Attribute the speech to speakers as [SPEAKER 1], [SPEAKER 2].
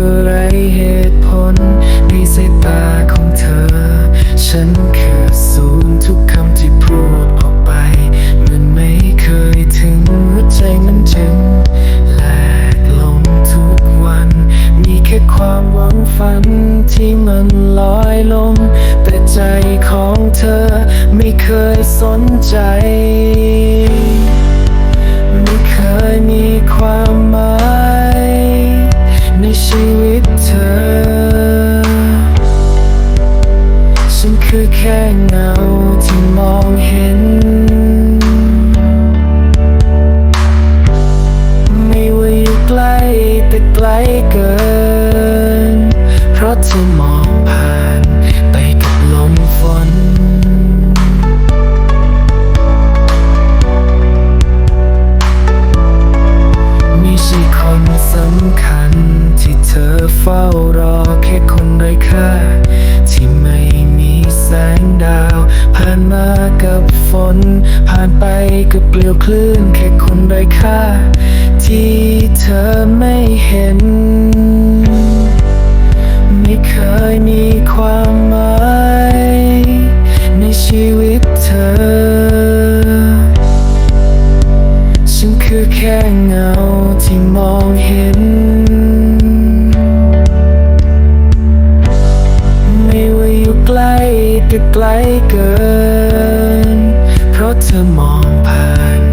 [SPEAKER 1] อะไรเหตุผลในสายตาของเธอ ฉันคือศูนย์ทุกคำที่พูดออกไป มันไม่เคยถึงหัวใจมันจึงแหลกลงทุกวัน มีแค่ความหวังฝันที่มันลอยลง แต่ใจของเธอไม่เคยสนใจ เธอ ฉันคือแค่เงาที่มองเห็น ไม่ว่าอยู่ใกล้แต่ไกลเกิน เพราะเธอมองผ่านไปกับลมฝนไม่ใช่คนสำคัญ ฝ้ารอแค่คนไร้ค่า ที่ไม่มีแสงดาว ผ่านมากับฝน ผ่านไปกับเปลวคลื่น แค่คนไร้ค่า ที่เธอไม่เห็น ไม่เคยมีความหมายในชีวิตเธอ ฉันคือแค่เงาที่มองเห็น ไกลเกิน เพราะเธอมองผ่าน